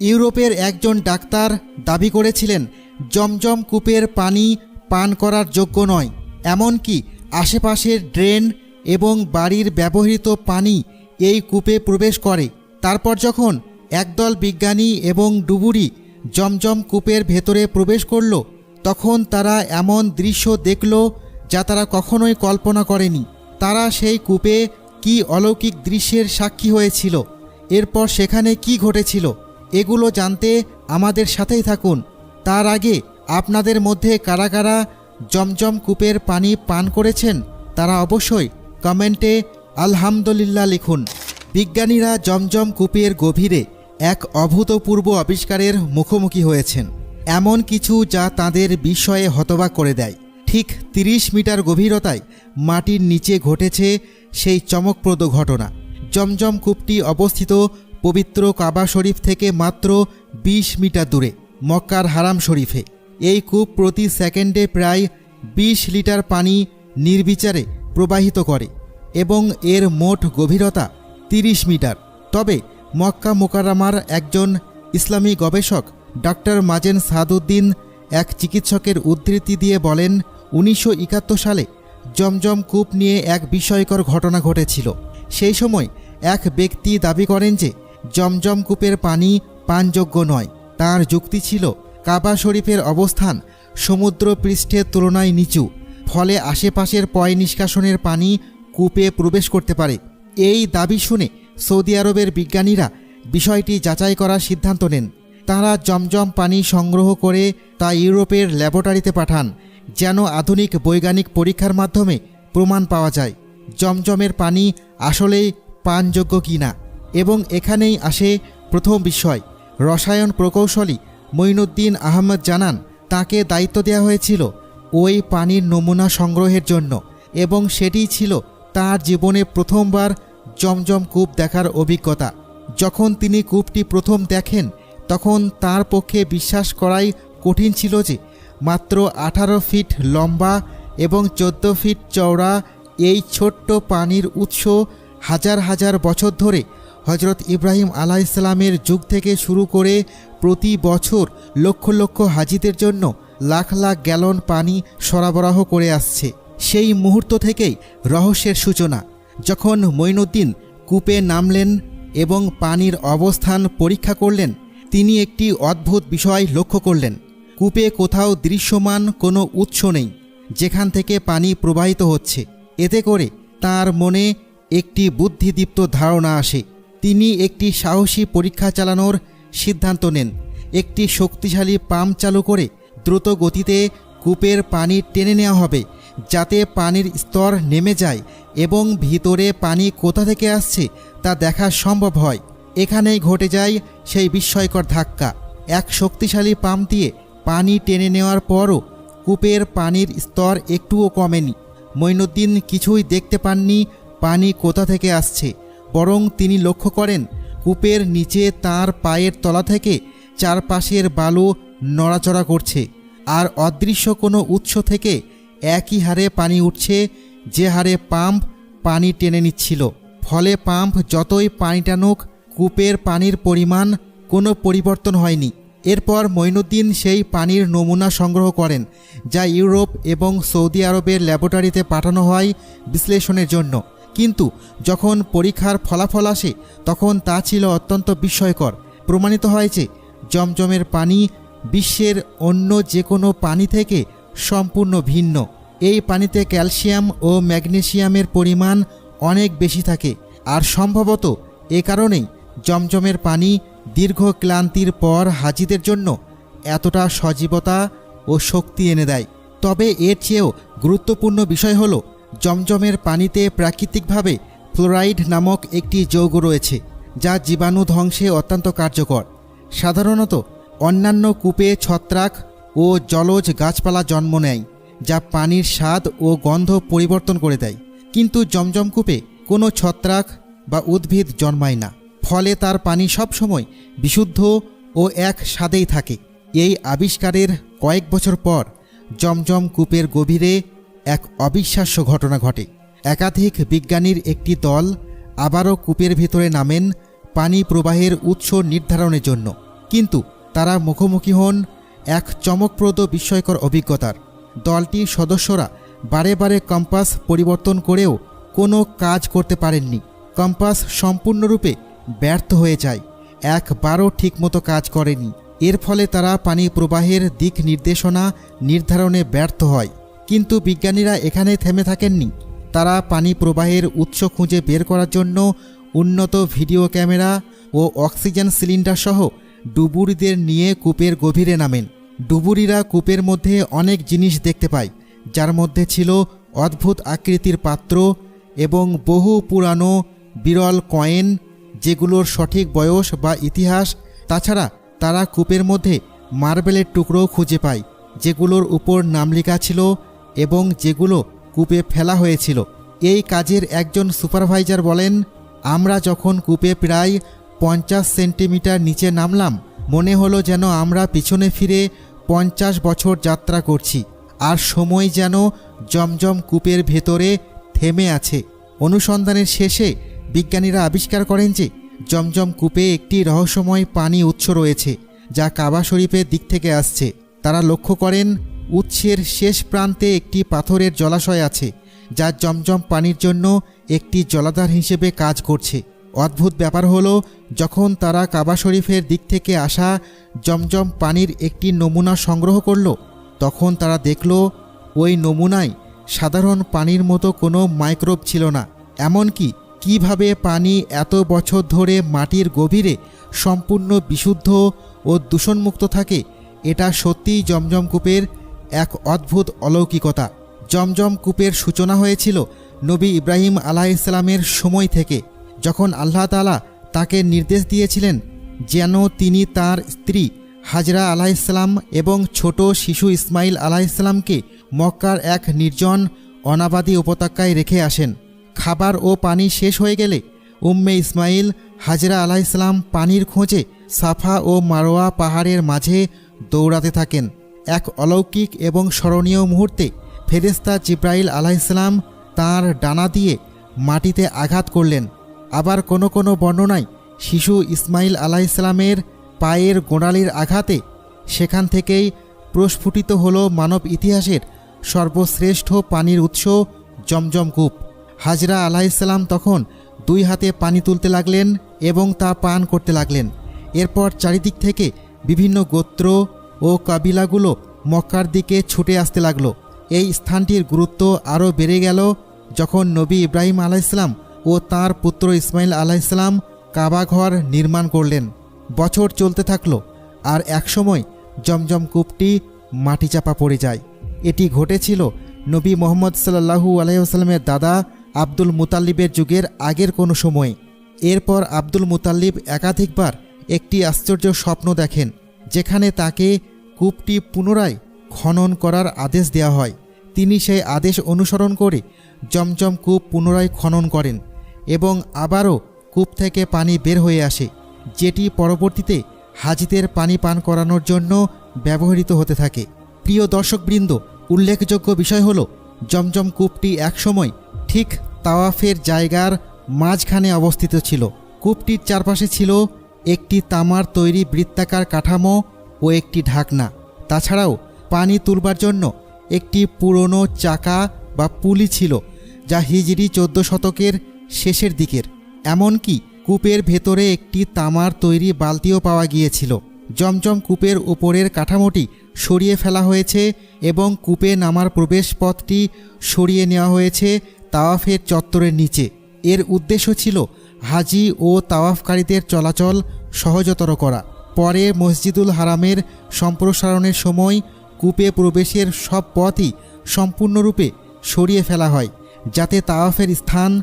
ইউরোপের একজন ডাক্তার দাবি করেছিলেন, জমজম কূপের পানি পান করার যোগ্য নয়। এমনকি আশেপাশের ড্রেন এবং বাড়ির ব্যবহৃত পানি এই কূপে প্রবেশ করে। তারপর যখন একদল বিজ্ঞানী এবং ডুবুরি জমজম কূপের ভেতরে প্রবেশ করল, তখন তারা এমন দৃশ্য দেখল যা তারা কখনোই কল্পনা করেনি। তারা সেই কূপে কি অলৌকিক দৃশ্যের সাক্ষী হয়েছিল? এরপর সেখানে কি ঘটেছিল? এগুলো জানতে আমাদের সাথেই থাকুন। তার আগে আপনাদের মধ্যে কারা কারা জমজম কূপের পানি পান করেছেন, তারা অবশ্যই কমেন্টে আলহামদুলিল্লাহ লিখুন। বিজ্ঞানীরা জমজম কূপের গভীরে এক অভূতপূর্ব আবিষ্কারের মুখোমুখি হয়েছেন। এমন কিছু যা তাদের বিস্ময়ে হতবাক করে দেয়। ঠিক ৩০ মিটার গভীরতায় মাটির নিচে ঘটেছে সেই চমকপ্রদ ঘটনা। জমজম কূপটি অবস্থিত পবিত্র কাবা শরীফ থেকে মাত্র ২০ মিটার দূরে, মক্কার হারাম শরীফে। এই কূপ প্রতি সেকেন্ডে প্রায় ২০ লিটার পানি নির্বিচারে প্রবাহিত করে এবং এর মোট গভীরতা ৩০ মিটার। তবে মক্কা মোকারামার একজন ইসলামী গবেষক ডক্টর মাজেন সাদুদ্দিন, এক চিকিৎসকের উদ্ধৃতি দিয়ে বলেন, উনিশশো একাত্তর সালে জমজম কূপ নিয়ে এক বিস্ময়কর ঘটনা ঘটেছিল। সেই সময় এক ব্যক্তি দাবি করেন যে জমজম কূপের পানি পানযোগ্য নয়। তার যুক্তি ছিল, কাবা শরীফের অবস্থান সমুদ্র পৃষ্ঠের তুলনায় নিচু, ফলে আশেপাশের পয় নিষ্কাশনের পানি কূপে প্রবেশ করতে পারে। এই দাবি শুনে সৌদি আরবের বিজ্ঞানীরা বিষয়টি যাচাই করার সিদ্ধান্ত নেন। তারা জমজম পানি সংগ্রহ করে তা ইউরোপের ল্যাবরেটরিতে পাঠান, যেন আধুনিক বৈজ্ঞানিক পরীক্ষার মাধ্যমে প্রমাণ পাওয়া যায়, জমজমের পানি আসলেই পানযোগ্য কিনা। এবং এখানেই আসে প্রথম বিষয়। রসায়ন প্রকৌশলী মঈনুদ্দিন আহমদ জানান, তাকে দায়িত্ব দেওয়া হয়েছিল ওই পানির নমুনা সংগ্রহের জন্য এবং সেটিই ছিল তার জীবনে প্রথমবার জমজম কূপ দেখার অভিজ্ঞতা। যখন তিনি কূপটি প্রথম দেখেন, তখন তার পক্ষে বিশ্বাস করাই কঠিন ছিল যে মাত্র আঠারো ফিট লম্বা এবং চোদ্দ ফিট চওড়া এই ছোট্ট পানির উৎস হাজার হাজার বছর ধরে হজরত ইব্রাহিম আলাইসালামের যুগ থেকে শুরু করে প্রতি বছর লক্ষ লক্ষ হাজিদের জন্য লাখ লাখ গ্যালন পানি সরবরাহ করে আসছে। সেই মুহূর্ত থেকেই রহস্যের সূচনা। যখন মঈনুদ্দিন কূপে নামলেন এবং পানির অবস্থান পরীক্ষা করলেন, তিনি একটি অদ্ভুত বিষয় লক্ষ্য করলেন। কূপে কোথাও দৃশ্যমান কোনো উৎস নেই, যেখান থেকে পানি প্রবাহিত হচ্ছে। এতে করে তার মনে একটি বুদ্ধিদীপ্ত ধারণা আসে। তিনি একটি সাহসী পরীক্ষা চালানোর সিদ্ধান্ত নেন। একটি শক্তিশালী পাম্প চালু করে দ্রুত গতিতে কূপের পানি টেনে নেওয়া হবে, যাতে পানির স্তর নেমে যায় এবং ভিতরে পানি কোথা থেকে আসছে তা দেখা সম্ভব হয়। এখানেই ঘটে যায় সেই বিস্ময়কর ধাক্কা। এক শক্তিশালী পাম্প দিয়ে পানি টেনে নেওয়ার পরও কূপের পানির স্তর একটুও কমেনি। মঈনুদ্দিন কিছুই দেখতে পাননি পানি কোথা থেকে আসছে। বরং তিনি লক্ষ্য করেন, কূপের নিচে তার পায়ের তলা থেকে চারপাশের বালু নড়াচড়া করছে, আর অদৃশ্য কোনো উৎস থেকে একই হারে পানি উঠছে যে হারে পাম্প পানি টেনে নিচ্ছিল। ফলে পাম্প যতই পানি টানুক, কূপের পানির পরিমাণ কোনো পরিবর্তন হয়নি। এরপর মঈনুদ্দিন সেই পানির নমুনা সংগ্রহ করেন, যা ইউরোপ এবং সৌদি আরবের ল্যাবরেটরিতে পাঠানো হয় বিশ্লেষণের জন্য। কিন্তু যখন পরীক্ষার ফলাফল আসে, তখন তা ছিল অত্যন্ত বিস্ময়কর। প্রমাণিত হয় যে, জমজমের পানি বিশ্বের অন্য যে কোনো পানি থেকে সম্পূর্ণ ভিন্ন। এই পানিতে ক্যালসিয়াম ও ম্যাগনেসিয়ামের পরিমাণ অনেক বেশি থাকে। আর সম্ভবত এ কারণেই জমজমের পানি দীর্ঘ ক্লান্তির পর হাজিদের জন্য এতটা সজীবতা ও শক্তি এনে দেয়। তবে এর চেয়েও গুরুত্বপূর্ণ বিষয় হল জমজমের পানিতে প্রাকৃতিকভাবে ফ্লোরাইড নামক একটি যৌগ রয়েছে, যা জীবাণু ধ্বংসে অত্যন্ত কার্যকর। সাধারণত, অন্যান্য কূপে ছত্রাক ও জলজ গাছপালা জন্ম নেয়, যা পানির স্বাদ ও গন্ধ পরিবর্তন করে দেয়। কিন্তু জমজম কূপে কোনো ছত্রাক বা উদ্ভিদ জন্মায় না, ফলে তার পানি সবসময় বিশুদ্ধ ও এক স্বাদেই থাকে। এই আবিষ্কারের কয়েক বছর পর জমজম কূপের গভীরে এক অবিশ্বাস্য ঘটনা ঘটে। একাধিক বিজ্ঞানীর একটি দল আবারও কূপের ভেতরে নামেন পানি প্রবাহের উৎস নির্ধারণের জন্য। কিন্তু তারা মুখোমুখি হন এক চমকপ্রদ বিস্ময়কর অভিজ্ঞতার। দলটির সদস্যরা বারে বারে কম্পাস পরিবর্তন করেও কোনো কাজ করতে পারেননি। কম্পাস সম্পূর্ণরূপে ব্যর্থ হয়ে যায়। একবারও ঠিকমতো কাজ করেনি। এর ফলে তারা পানি প্রবাহের দিক নির্দেশনা নির্ধারণে ব্যর্থ হয়। কিন্তু বিজ্ঞানীরা এখানে থেমে থাকেননি। তারা পানি প্রবাহের উৎস খুঁজে বের করার জন্য উন্নত ভিডিও ক্যামেরা ও অক্সিজেন সিলিন্ডার সহ ডুবুরিদের নিয়ে কূপের গভীরে নামেন। ডুবুরিরা কূপের মধ্যে অনেক জিনিস দেখতে পায়, যার মধ্যে ছিল অদ্ভুত আকৃতির পাত্র এবং বহু পুরানো বিরল কয়েন, যেগুলোর সঠিক বয়স বা ইতিহাস। তাছাড়া তারা কূপের মধ্যে মার্বেলের টুকরোও খুঁজে পায়, যেগুলোর উপর নাম লেখা ছিল এবং যেগুলো কূপে ফেলা হয়েছিল। এই কাজের একজন সুপারভাইজার বলেন, আমরা যখন কূপে প্রায় পঞ্চাশ সেন্টিমিটার নিচে নামলাম, মনে হলো যেন আমরা পিছনে ফিরে পঞ্চাশ বছর যাত্রা করছি, আর সময় যেন জমজম কূপের ভেতরে থেমে আছে। অনুসন্ধানের শেষে বিজ্ঞানীরা আবিষ্কার করেন যে, জমজম কূপে একটি রহস্যময় পানি উৎস রয়েছে, যা কাবা শরীফের দিক থেকে আসছে। তারা লক্ষ্য করেন উৎসের শেষ প্রান্তে একটি পাথরের জলাশয় আছে, যা জমজম পানির জন্য একটি জলাধার হিসেবে কাজ করছে। অদ্ভুত ব্যাপার হলো, যখন তারা কাবা শরীফের দিক থেকে আসা জমজম পানির একটি নমুনা সংগ্রহ করল, তখন তারা দেখল, ওই নমুনায় সাধারণ পানির মতো কোনো মাইক্রোব ছিল না। এমনকি কীভাবে পানি এত বছর ধরে মাটির গভীরে সম্পূর্ণ বিশুদ্ধ ও দূষণমুক্ত থাকে, এটা সত্যিই জমজম কূপের এক অদ্ভুত অলৌকিকতা। জমজম কূপের সূচনা হয়েছিল নবী ইব্রাহিম আলাহ ইসলামের সময় থেকে, যখন আল্লাহ তালা তাকে নির্দেশ দিয়েছিলেন যেন তিনি তার স্ত্রী হাজরা আলাইসাল্লাম এবং ছোট শিশু ইসমাইল আলাইসাল্লামকে মক্কার এক নির্জন অনাবাদী উপত্যকায় রেখে আসেন। খাবার ও পানি শেষ হয়ে গেলে উম্মে ইসমাইল হাজরা আলাইসাল্লাম পানির খোঁজে সাফা ও মারোয়া পাহাড়ের মাঝে দৌড়াতে থাকেন। এক অলৌকিক এবং স্মরণীয় মুহূর্তে ফেরেস্তা জিব্রাইল আলাইসাল্লাম তার ডানা দিয়ে মাটিতে আঘাত করলেন। আবার কোনো কোনো বর্ণনায় শিশু ইসমাইল আলাইসাল্লামের পায়ের গোড়ালির আঘাতে সেখান থেকেই প্রস্ফুটিত হল মানব ইতিহাসের সর্বশ্রেষ্ঠ পানির উৎস জমজম কূপ। হাজরা আলাইসাল্লাম তখন দুই হাতে পানি তুলতে লাগলেন এবং তা পান করতে লাগলেন। এরপর চারিদিক থেকে বিভিন্ন গোত্র ও কাবিলাগুলো মক্কার দিকে ছুটে আসতে লাগল। এই স্থানটির গুরুত্ব আরও বেড়ে গেল যখন নবী ইব্রাহিম আলাইসাল্লাম ও তার পুত্র ইসমাইল আলাইসাল্লাম কাবাঘর নির্মাণ করলেন। বছর চলতে থাকল আর একসময় জমজম কূপটি মাটি চাপা পড়ে যায়। এটি ঘটেছিল নবী মোহাম্মদ সাল্লাহু আলাইসাল্লামের দাদা আব্দুল মুতাল্লিবের যুগের আগের কোনো সময়ে। এরপর আব্দুল মুতাল্লিব একাধিকবার একটি আশ্চর্য স্বপ্ন দেখেন। যেখানে তাকে কূপটি পুনরায় খনন করার আদেশ দেওয়া হয়। তিনি সেই আদেশ অনুসরণ করে জমজম কূপ পুনরায় খনন করেন এবং আবারও কূপ থেকে পানি বের হয়ে আসে, যেটি পরবর্তীতে হাজিদের পানি পান করানোর জন্য ব্যবহৃত হতে থাকে। প্রিয় দর্শকবৃন্দ, উল্লেখযোগ্য বিষয় হল, জমজম কূপটি একসময় ঠিক তাওয়াফের জায়গার মাঝখানে অবস্থিত ছিল। কূপটির চারপাশে ছিল একটি তামার তৈরি বৃত্তাকার কাঠামো ও একটি ঢাকনা। তাছাড়াও পানি তুলবার জন্য একটি পুরনো চাকা বা পুলি ছিল, যা হিজড়ি চোদ্দ শতকের শেষের দিকের। এমনকি কূপের ভেতরে একটি তামার তৈরি বালতিও পাওয়া গিয়েছিল। জমজম কূপের উপরের কাঠামোটি সরিয়ে ফেলা হয়েছে এবং কূপে নামার প্রবেশ পথটি সরিয়ে নেওয়া হয়েছে তাওয়াফের চত্বরের নিচে। এর উদ্দেশ্য ছিল হাজি ও তাওয়াফকারীদের চলাচল সহজতর করা। পরে মসজিদুল হারামের সম্প্রসারণের সময় কূপে প্রবেশের সব পথই সম্পূর্ণরূপে সরিয়ে ফেলা হয়, যাতে তাওয়াফের স্থান